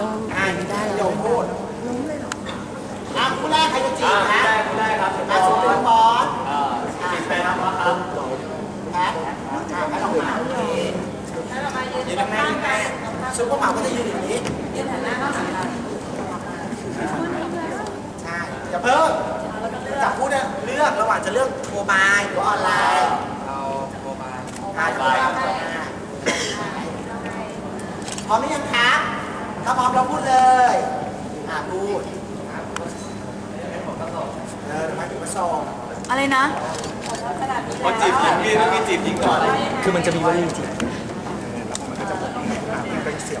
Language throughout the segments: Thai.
ต้องอ่าไม่ได้โยแล้วมพูดอะคู่แรกใครจะจีบนะคู่แรกครับอะสุดท้ายบอสอ่าจีบใครครับครับแพทอ่าแพทออกมายืนข้างหน้าซุปเปอร์หมาก็จะยืนอย่างนี้ยืนหันหน้าเข้าหากันใช่อย่าเพิ่งจับพูดเนี่ยเลือกระหว่างจะเลือกโมบายหรือออนไลน์เอาโมบายอ่าพร้อมหรือยังครับ ถ้าพร้อมเราพูดเลยอ่าพูดเออมาถึงมาส่งอะไรนะ พอจีบหญิงพี่ต้องมีจีบหญิงก่อนคือมันจะมีวลีจีบแล้วมันก็จะบอกอ่าพี่ก็จะเสียบ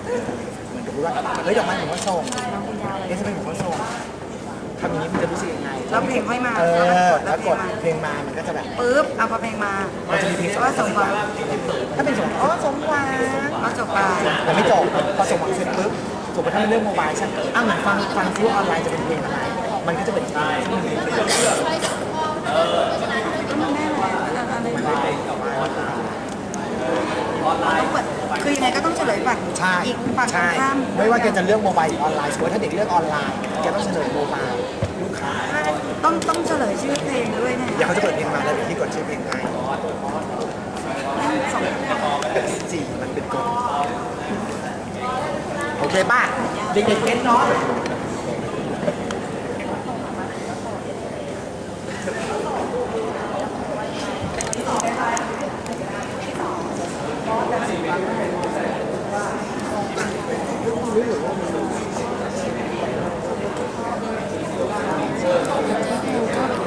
เหมือนกับว่าเฮ้ยดอกไม้ผมก็ส่งเอ๊ะทำไมผมก็ส่งทำอย่างนี้มันจะรู้สึกยังไงแล้วเพลงค่อยมาเออแล้แล้ววเพกลดงมาเพลงมามันก็จะแบบปุ๊บเอาพอเพลงมามันจะมีเพลงก็สมหวังถ้าเป็นสมอ๋อสมหวังก็จบไปแต่ไม่จบพอสมหวังเสร็จปุ๊บ สมมติถ้าเป็นเรื่องโมบายใช่ไหมอ้าวเหมือนฟังฟังซิว่าออนไลน์จะเป็นเพลงอะไร มันก็จะเป็นเพลงที่มันมีประโยชน์ต้คือยังไงก็ต้องเฉลยฝั่งใช่อีกฝั่งตรใช่งข้ามไม่ว่าแกจะเลือกโมบายหรือออนไลน์สมมติถ้าเด็กเลือกออนไลน์แกต้องเฉลยโมบายลูกค้าต้องต้องเฉลยชื่อเพลงด้วยนะเดี๋ยวเขาจะเปิดเพลงมาแล้วเดี๋ยวพี่กดชื่อเพลงให้ สองสี่มันเป็นกฎ โอเคป่ะเด็กๆเก็ตเนาะ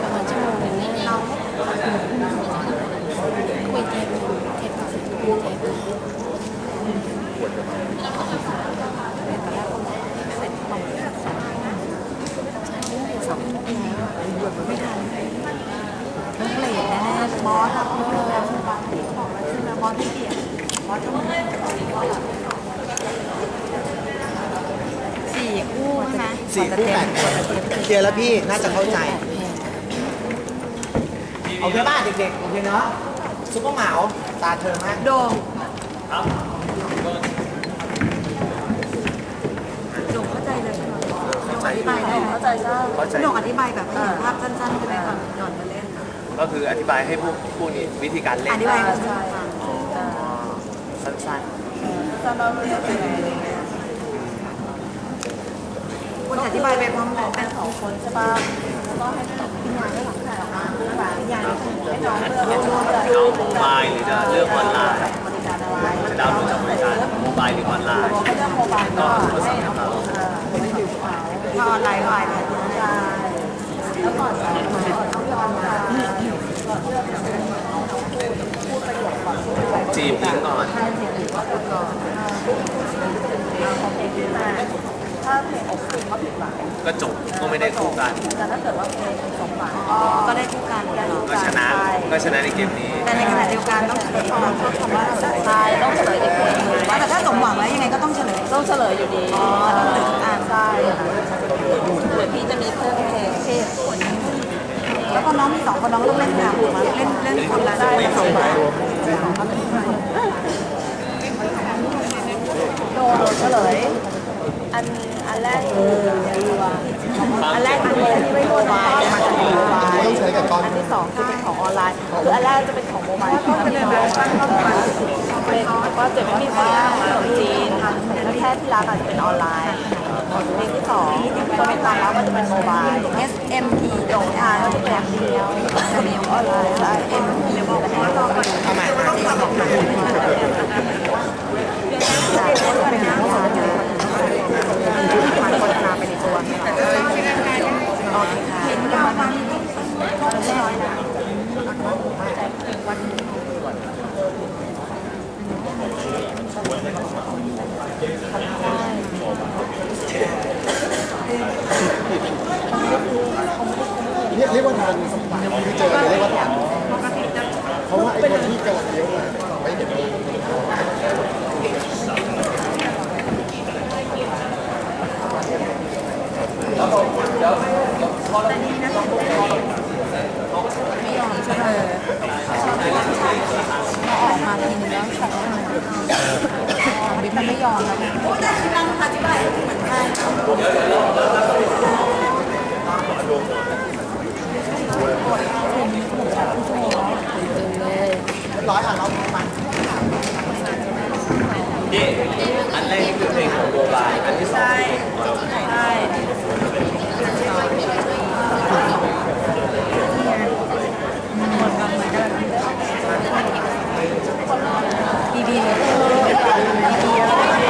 ปราณชั่วโมงนึงนี่เราคุยเทปเทปคุยเทปไม่ทันต้องเลทแน่ๆบอสรับเมื่อแล้วใช่ปะบอกแล้วใช่ไหมบอสที่เกียรบอ สทำไมสี่คู่ใช่ไหมสี่คู่แปดคนเคลียร์แล้วพี่น่าจะเข้าใจ โอเคป่ะเด็กๆ โอเคเนาะซุปเปอร์เหมาตาเธอมาก โดงโดงเข้าใจเลยใช่ไหมโดงอธิบายได้เข้าใจจ้าเข้าใจโดงอธิบายแบบเห็นภาพสั้นๆใช่ไหมก่อนก่อนมาเล่น ก็คืออธิบายให้พวกพวกนี้วิธีการเล่น อธิบายให้คุณฟัง สั้นคุณอธิบายไปพร้อมกันเป็นสองคนใช่ป่ะก็ให้พี่ยาได้หลังถ่ายออกมาพี่ยาให้น้องเลือกๆจะเอาโมบายหรือจะเลือกออนไลน์จะดาวน์โหลดจากบริษัทโมบายหรือออนไลน์ให้เลือกโมบายก็ก็โทรศัพท์ของเราถ้าออนไลน์ก็ออนไลน์ใช่แล้วก่อนจะมาต้องยอมมา จีบหญิงก่อนถ้าเพลงอกหักก็ผิดหวังก็จบก็ไม่ได้คู่กัน แต่ถ้าเกิดว่าเพลงสมหวังก็ได้คู่กันได้คู่ก็กันชนะก็ชนะในเกมนี้ แต่ในขณะเดียวกันต้องเฉลยความต้องคำว่าใช่ต้องเฉลยในเพลงว่าแต่ถ้าสมหวังแล้วยังไงก็ต้องเฉลยต้องเฉลยอยู่ดีอ๋อต้องเหลืออ่านใช่เหมือนพี่จะมีเพิ่มเพลงเพศคน แล้วก็น้องมีสองคนน้องต้องเล่นแบบเล่นเล่นคนละได้สองแบโดนเฉลยอันอันแรกคืออันแรกคือที่ไม่โมบายมาจากโมบายต้องใช้กับตอนอันที่สองคือเป็นของออนไลน์คืออันแรกจะเป็นของโมบายก็เป็นแบบตั้งเข้ามาเป็นว่าเจ็บไม่มีเสียงขนจีนแล้วแค่ที่ร้านอาจจะเป็นออนไลน์ เพลงที่สองก็เป็นตามแล้วก็จะเป็นโมบาย S M E โดงทางก็จะเป็นแบบเดียวจะมีออนไลน์ใช่ M E โมบายก็เป็นทำไมต้องกมาจ่ายให้เป็นงานสาธารณะมันโฆษณาไปในตัวแต่ก็ต้องเป็นการโอเคค่ะเห็นยาวมันก็ไม่น้อยนะวัน เรียกเรียกว่าทานสมบัติที่เจอเรียกว่าทานปกติจะเพราะว่าไอ้คนที่กำลังเลี้ยวมาไม่เห็นไม่ยอมใช่ไหมพอออกมาทีนึงแล้วช็อกเลยบิ๊กมันไม่ยอมแล้วพูดได้ที่นั่งอธิบายเหมือนกัน ร้อยอะเรามา นี่อันแรกนี่คือเพลงของโมบายอันที่สอง ใช่ใช่ ดีดีเลยดีดี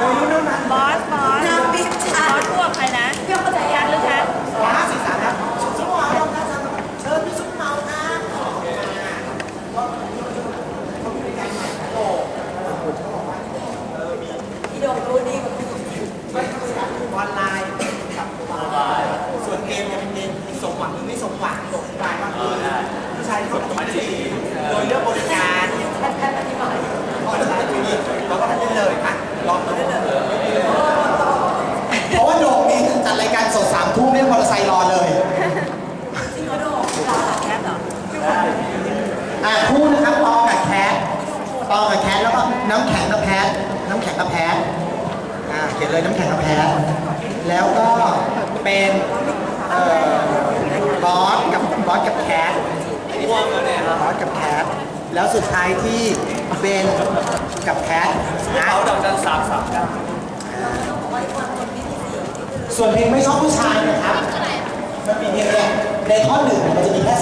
บอสบอสบอสบอสพวกใครนะเพื่อนเข้าใจยังหรือฉัน ห้าสี่สามครับซุปเปอร์เมาส์ครับเชิญพี่ซุปเปอร์เมาส์ครับ พี่โดมรู้ดีกว่าพี่ ออนไลน์กับโมบายส่วนเกมเนี่ยเป็นเกมมีสมหวังหรือไม่สมหวังบอกอธิบายว่าคือผู้ชายเขาต้องจีโดยเลือกบริการแค่แค่อธิบายพออธิบายตรงนี้เราก็ทำได้เลยค่ะลองได้เลยเพราะว่าโดมมีจัดรายการสดสามทุ่มเรียกมอเตอร์ไซค์รอเลย จริงเขาโดมเราแคปเหรอ อ่าคู่นะครับปอกับแคทปอกับแคทแล้วก็น้ำแข็งกับแพทน้ำแข็งกับแพท เขียนเลยน้ำแข็งกับแพทแล้วก็เป็นเอ่อบอสกับบอสกับแคทม่วงแล้วเนี่ยบอสกับแคทแล้วสุดท้ายที่เบนกับแคทนะเขาดอกจันสามสามเก้าส่วนเพลงไม่ชอบผู้ชายนะครับมันมีเพลงเนี่ในข้อหนึ่งมันจะมีแค่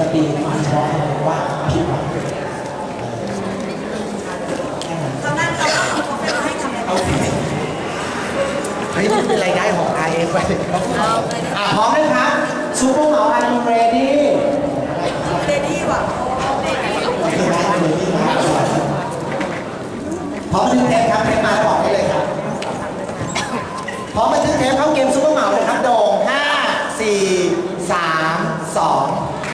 จะปีมาเฉพาะคำว่าผิดหวังแค่นั้นตอนนั้นเขาก็นไปให้ทำอะไรโอเคเฮ้ยนี่เป็นรายได้ของ i อไปอะพร้อมนะครับซูเปอร์เหมา are you ready เลดี้ว่ะพร้อมบันทึกเทปครับเทปมาแล้วบอกได้เลยครับพร้อมบันทึกเทปเข้าเกมซูเปอร์เหมาเลยครับโด่ง5 4 3 2